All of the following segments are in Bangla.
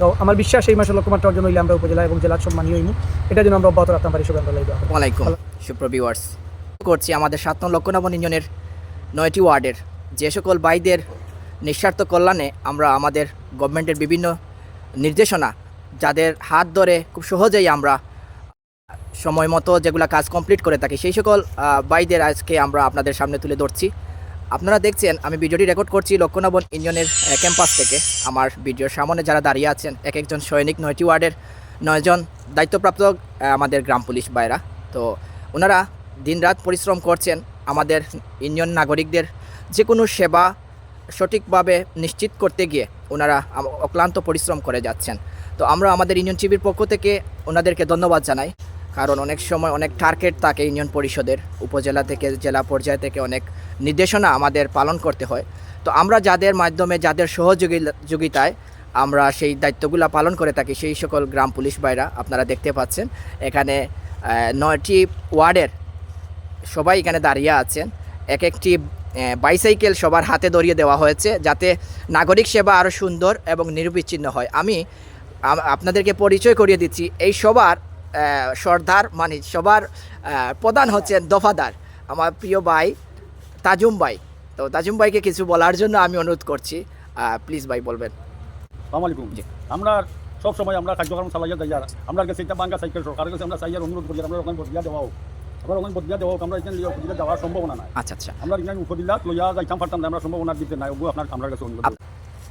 তো আমার বিশ্বাস এই মাসে লক্ষ্যমাত্রা অর্জন হইলে আমরা উপজেলা এবং জেলার সম্মানীয় হইমু। এটা যেন আমরা অব্যাহত রাখতে পারি লাইভ ওয়ালাইকুম সুপ্রভিউয়ার্স করছি আমাদের সাত নং লক্ষ্যনবন ইউনিয়নের নয়টি ওয়ার্ডের। যে সকল ভাইদের নিঃস্বার্থ কল্যাণে আমরা আমাদের গভর্নমেন্টের বিভিন্ন নির্দেশনা যাদের হাত ধরে খুব সহজেই আমরা সময় মতো যেগুলো কাজ কমপ্লিট করে থাকি সেই সকল বাইদের আজকে আমরা আপনাদের সামনে তুলে ধরছি। আপনারা দেখছেন, আমি ভিডিওটি রেকর্ড করছি লক্ষ্যনবন ইউনিয়নের ক্যাম্পাস থেকে। আমার ভিডিওর সামনে যারা দাঁড়িয়ে আছেন, এক একজন সৈনিক, নয়টি ওয়ার্ডের নয়জন দায়িত্বপ্রাপ্ত আমাদের গ্রাম পুলিশ বাইরা তো ওনারা দিনরাত পরিশ্রম করছেন আমাদের ইউনিয়ন নাগরিকদের যে কোনো সেবা সঠিকভাবে নিশ্চিত করতে গিয়ে ওনারা অক্লান্ত পরিশ্রম করে যাচ্ছেন। তো আমরা আমাদের ইউনিয়ন টিভির পক্ষ থেকে ওনাদেরকে ধন্যবাদ জানাই। কারণ অনেক সময় অনেক টার্গেট থাকে ইউনিয়ন পরিষদের, উপজেলা থেকে, জেলা পর্যায় থেকে অনেক নির্দেশনা আমাদের পালন করতে হয়। তো আমরা যাদের মাধ্যমে, যাদের সহযোগিতায় আমরা সেই দায়িত্বগুলো পালন করে থাকি, সেই সকল গ্রাম পুলিশ বাইরা আপনারা দেখতে পাচ্ছেন। এখানে নয়টি ওয়ার্ডের সবাই এখানে দাঁড়িয়ে আছেন। এক একটি বাইসাইকেল সবার হাতে ধরিয়ে দেওয়া হয়েছে যাতে নাগরিক সেবা আরও সুন্দর এবং নিরবিচ্ছিন্ন হয়। আমি আপনাদেরকে পরিচয় করিয়ে দিচ্ছি, এই সবার সর্দার মানে সবার প্রধান হচ্ছেন দফাদার। আমার প্রিয় ভাই তাজুম ভাই। তো তাজুম ভাইকে কিছু বলার জন্য আমি অনুরোধ করছি। প্লিজ ভাই বলবেন। আলাইকুম। আমরা সব সময় আমরা কার্যক্রম চালাইয়া যাই আর আমরা কাছে এটা বাঙ্গা সাইকেল সরকারের কাছে আমরা চাইয়ার অনুরোধ করি আমরা ওখানে বদলিয়া দেওয়া হোক। আবার ওখানে বদলিয়া দেওয়া হোক আমরা এখানে লিয়ে উপজেলা যাওয়ার সম্ভাবনা নাই। আচ্ছা আচ্ছা। আমরা এখানে উপজেলা লইয়া যাইতাম পারতাম আমরা সম্ভাবনা দিতে নাই। ওগুলো আপনার আমরা কাছে অনুরোধ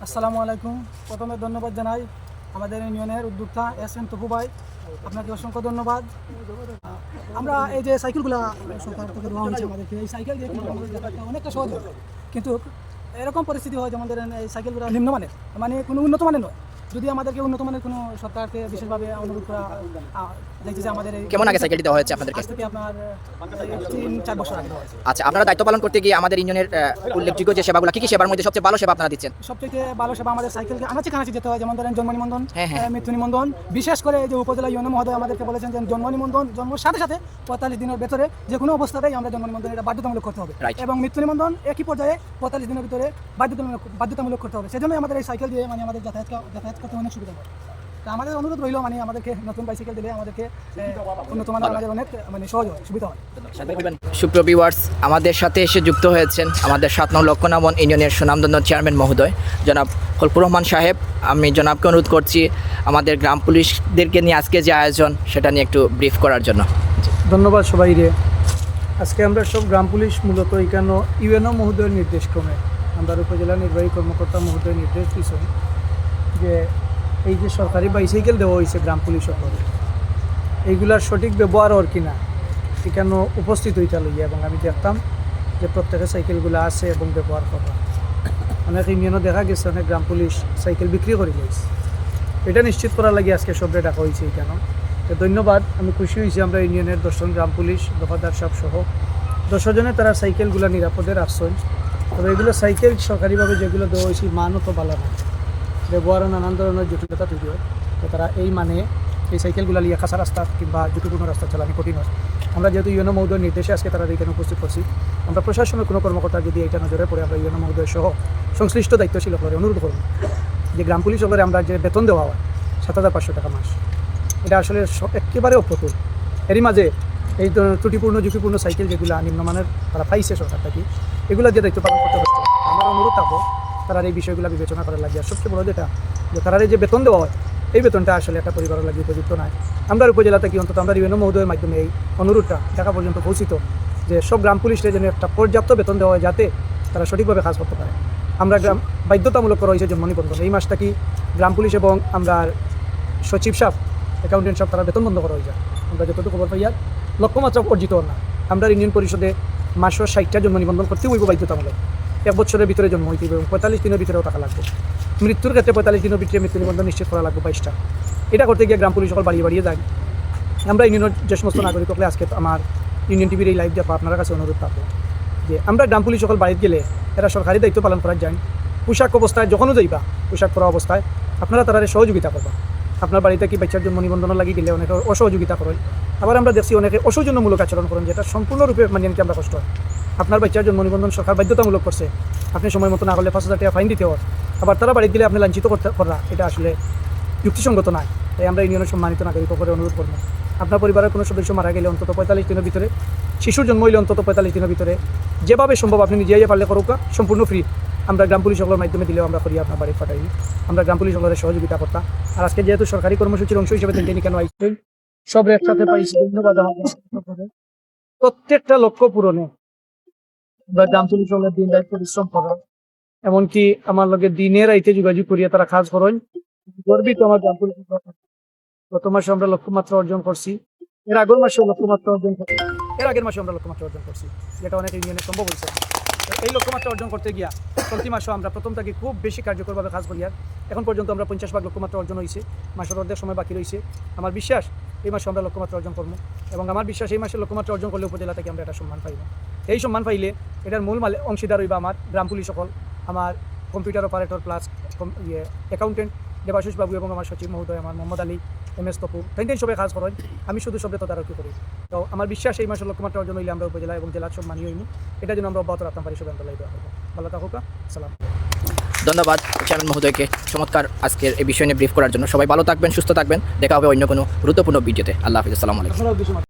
আসসালামু আলাইকুম। প্রথমে ধন্যবাদ জানাই। আমাদের ইউনিয়নের উদ্যোক্তা এস এম তপু ভাই, আপনাকে অসংখ্য ধন্যবাদ। আমরা এই যে সাইকেলগুলো সরকার থেকে দেওয়া হয়েছে আমাদেরকে, এই সাইকেল দিয়ে অনেকটা সহজ কিন্তু এরকম পরিস্থিতি হয় যে আমাদের এই সাইকেলগুলো নিম্নমানের মানে কোনো উন্নত মানের নয়। যদি আমাদেরকে উন্নত মানের কোনো সরকারকে বিশেষভাবে অনুরোধ করা দেখছি যে আমাদের কেমন আগে সাইকেলটি দেওয়া হয়েছে আপনাদেরকে? থেকে আপনার তিন চার বছর আগে আচ্ছা আপনারা দায়িত্ব পালন করতে গিয়ে আমাদের ইউনিয়নের উল্লেখযোগ্য যে সেবাগুলো কি কি সেবার মধ্যে সবচেয়ে ভালো সেবা আপনারা দিচ্ছেন? সবথেকে ভালো সেবা আমাদের সাইকেলকে আনাচে কানাচে যেতে হয় যেমন ধরেন জন্ম নিবন্ধন হ্যাঁ, হ্যাঁ। মৃত্যু নিবন্ধন। বিশেষ করে যে উপজেলা ইউনো মহোদয় আমাদেরকে বলেছেন যে জন্ম নিবন্ধন জন্মের সাথে সাথে পঁয়তাল্লিশ দিনের ভেতরে যে কোনো অবস্থাতেই আমরা জন্ম নিবন্ধন এটা বাধ্যতামূলক করতে হবে। এবং মৃত্যু নিবন্ধন একই পর্যায়ে পঁয়তাল্লিশ দিনের ভিতরে বাধ্যতামূলক বাধ্যতামূলক করতে হবে। সেজন্য আমাদের এই সাইকেল দিয়ে মানে আমাদের যাতায়াত যাতায়াত করতে অনেক সুবিধা হয়। তা আমাদের অনুরোধ রইল মানে আমাদেরকে নতুন বাইসাইকেল দিলে আমাদেরকে উন্নত মানের আমাদের অনেক মানে সহজ হয় সুবিধা হয়। সুপ্রভিওয়ার্স আমাদের সাথে এসে যুক্ত হয়েছেন আমাদের সাত নং লক্ষণামন ইউনিয়নের সুনামধন্য চেয়ারম্যান মহোদয়। জনাব হলপুর রহমান সাহেব আমি জনাবকে অনুরোধ করছি আমাদের গ্রাম পুলিশদেরকে নিয়ে আজকে যে আয়োজন সেটা নিয়ে একটু ব্রিফ করার জন্য। ধন্যবাদ সবাই রে। আজকে আমরা সব গ্রাম পুলিশ মূলত এখানে ইউএনও মহোদয়ের নির্দেশ ক্রমে আমরা উপজেলা নির্বাহী কর্মকর্তা মহোদয়ের নির্দেশ দিয়েছেন যে এই যে সরকারি বাইসাইকেল দেওয়া হয়েছে গ্রাম পুলিশ সকলে এইগুলার সঠিক ব্যবহার ওর কিনা এখানে উপস্থিত হইতে লইয়া এবং আমি দেখতাম যে প্রত্যেকের সাইকেলগুলো আছে এবং ব্যবহার করা। অনেক ইউনিয়নও দেখা গেছে, অনেক গ্রাম পুলিশ সাইকেল বিক্রি করে গেছে। এটা নিশ্চিত করার লাগে আজকে সবরে ডাকা হয়েছে এখানে তো ধন্যবাদ, আমি খুশি হয়েছি আমরা ইউনিয়নের দশজন গ্রাম পুলিশ, দফাদার সাহেব সহ। দশজনে তারা সাইকেলগুলো নিরাপদে রাখছেন। তবে এগুলো সাইকেল সরকারিভাবে যেগুলো দেওয়া হয়েছে মানও তো ভালো না। ব্যবহারও নানান ধরনের জটিলতা তৈরি হয়। তো তারা এই মানে এই সাইকেলগুলো নিয়ে কাঁচা রাস্তা কিংবা ঝুঁকিপূর্ণ রাস্তা চালানি কঠিন হয়। আমরা যেহেতু ইউনো মহোদয়ের নির্দেশে আজকে তারা এখানে উপস্থিত করছি আমরা প্রশাসনের কোনো কর্মকর্তা যদি এটা নজরে পড়ে আমরা ইউনো মহোদয় সহ সংশ্লিষ্ট দায়িত্বশীল করে অনুরোধ করব যে গ্রাম পুলিশ সকলে আমরা যে বেতন দেওয়া হয়, সাত হাজার পাঁচশো টাকা মাস। এটা আসলে একেবারে অপ্রতুল। এরই মাঝে এই ত্রুটিপূর্ণ, ঝুঁকিপূর্ণ সাইকেল যেগুলো নিম্নমানের তারা পাইছে সরকার থেকে, এগুলো যে দায়িত্ব পালন করতে পারছে আমার অনুরোধ থাকব তারা এই বিষয়গুলো বিবেচনা করার লাগে। আর সবচেয়ে বড় যেটা, যে তারা যে বেতন দেওয়া হয়, এই বেতনটা আসলে একটা পরিবারের লাগে উপযুক্ত নয়। আমরা উপজেলা থেকে অন্তত আমরা বিভিন্ন মহোদয়ের মাধ্যমে এই অনুরোধটা ঢাকা পর্যন্ত পৌঁছিত, যে সব গ্রাম পুলিশে যেন একটা পর্যাপ্ত বেতন দেওয়া হয় যাতে তারা সঠিকভাবে কাজ করতে পারে। আমরা গ্রাম বাধ্যতামূলক করা হয়েছে জন্ম নিবন্ধন এই মাসটা কি গ্রাম পুলিশ এবং আমরা সচিব সাহেব অ্যাকাউন্টেন্ট সাহেব তারা বেতন বন্ধ করা হয়েছে আমরা যতটুকু খবর পাইয়ার লক্ষ্যমাত্রা অর্জিত না। আমরা ইউনিয়ন পরিষদে মাসও ষাটটা জন্ম নিবন্ধন করতে হইব বাধ্যতামূলক। এক বছরের ভিতরে জন্ম হইতে হবে এবং পঁয়তাল্লিশ দিনের ভিতরেও টাকা লাগবে। মৃত্যুর ক্ষেত্রে পঁয়তাল্লিশ দিনের ভিতরে মৃত্যু নিবন্ধন নিশ্চিত করা লাগবে বাইশটা। এটা করতে গিয়ে গ্রাম পুলিশ সকল বাড়িয়ে বাড়িয়ে যায়। আমরা ইউনিয়নের যে সমস্ত নাগরিক সকলে আজকে আমার ইউনিয়ন টিভির এই লাইভ দেখা আপনার কাছে অনুরোধ থাকব যে আমরা গ্রাম পুলিশ সকল বাড়িতে গেলে এরা সরকারি দায়িত্ব পালন করার যায়। পোশাক অবস্থায় যখনও যাইবা, পোশাক পরা অবস্থায় আপনারা তারা সহযোগিতা করবা। আপনার বাড়িতে কি বাচ্চার জন্ম নিবন্ধন লাগি গেলে অনেকে অসহযোগিতা করেন। আবার আমরা দেখছি অনেকে অসৌজন্যমূলক আচরণ করেন, যেটা সম্পূর্ণরূপে নিতে আমরা কষ্ট হয়। আপনার বাচ্চার জন্ম নিবন্ধন সরকার বাধ্যতামূলক করছে। আপনি সময় মতো না করলে পাঁচ হাজার টাকা ফাইন দিতে হয়। আবার তারা বাড়িতে গেলে আপনি লাঞ্ছিত করতে করা, এটা আসলে যুক্তিসঙ্গত নয় তাই আমরা ইউনিয়নের সম্মানিত নাগরিক করে অনুরোধ করব। আপনার পরিবারের কোনো সদস্য মারা গেলে অন্তত পঁয়তাল্লিশ দিনের ভিতরে, শিশুর জন্ম হইলে অন্তত পঁয়তাল্লিশ দিনের ভিতরে, যেভাবে সম্ভব আপনি নিজে পারলে করুক, সম্পূর্ণ ফ্রি আমরা গ্রাম পুলিশ সকলের মাধ্যমে দিলেও আমরা করি, আপনার বাড়ি পাঠাই আমরা গ্রাম পুলিশ সকলের সহযোগিতা করতাম আর আজকে যেহেতু সরকারি কর্মসূচির অংশ হিসেবে তিনি কেন আইসছেন সব একসাথে পাইছি, ধন্যবাদ প্রত্যেকটা লক্ষ্য পূরণে। পুলিশ দিন পরিশ্রম করা। এমনকি আমার লগে যোগাযোগ করিয়া তারা কাজ করেন। গর্বিত আমার গত মাসে আমরা লক্ষ্যমাত্রা অর্জন করছি। এর আগের লক্ষ্যমাত্রা অর্জন করছি এর আগের মাসে আমরা লক্ষ্যমাত্রা অর্জন করছি। যেটা অনেক ইউনিয়নে সম্ভব হয়েছে। এই লক্ষ্যমাত্রা অর্জন করতে গিয়া আমরা প্রথম থেকে খুব বেশি কার্যকরভাবে কাজ করি আর এখন পর্যন্ত আমরা পঞ্চাশ ভাগ লক্ষ্যমাত্রা অর্জন হয়েছে মাসের অর্ধেক সময় বাকি রয়েছে আমার বিশ্বাস এই মাসে আমরা লক্ষ্যমাত্রা অর্জন করব। এবং আমার বিশ্বাস এই মাসে লক্ষ্যমাত্রা অর্জন করলে উপজেলা থেকে আমরা একটা সম্মান পাইব। এই সম্মান পাইলে এটার মূল মালে অংশীদার হইবা আমার গ্রাম পুলিশ সকল আমার কম্পিউটার অপারেটর প্লাস ইয়ে অ্যাকাউন্টেন্ট দেবাশিস বাবু এবং আমার সচিব মহোদয় আমার মোহাম্মদ আলী এম এস তপু। তাই সবাই কাজ করেন আমি শুধু সবে তদারকি করি। তো আমার বিশ্বাস এই মাসে লক্ষ্যমাত্রা অর্জন হইলে আমরা উপজেলা এবং জেলার সব মানিয়ে হইনি এটা যেন আমরা অব্যাহত রাখতাম পারি সবাই আমরা দেওয়া হবে ভালো থাকুক সালাম। ধন্যবাদ চেয়ারম্যান মহোদয়কে। চমৎকার আজকের এই বিষয় নিয়ে ব্রিফ করার জন্য। সবাই ভালো থাকবেন সুস্থ থাকবেন। দেখা হবে অন্য কোনো গুরুত্বপূর্ণ ভিডিওতে। আল্লাহ হাফিজ আসসালামু আলাইকুম।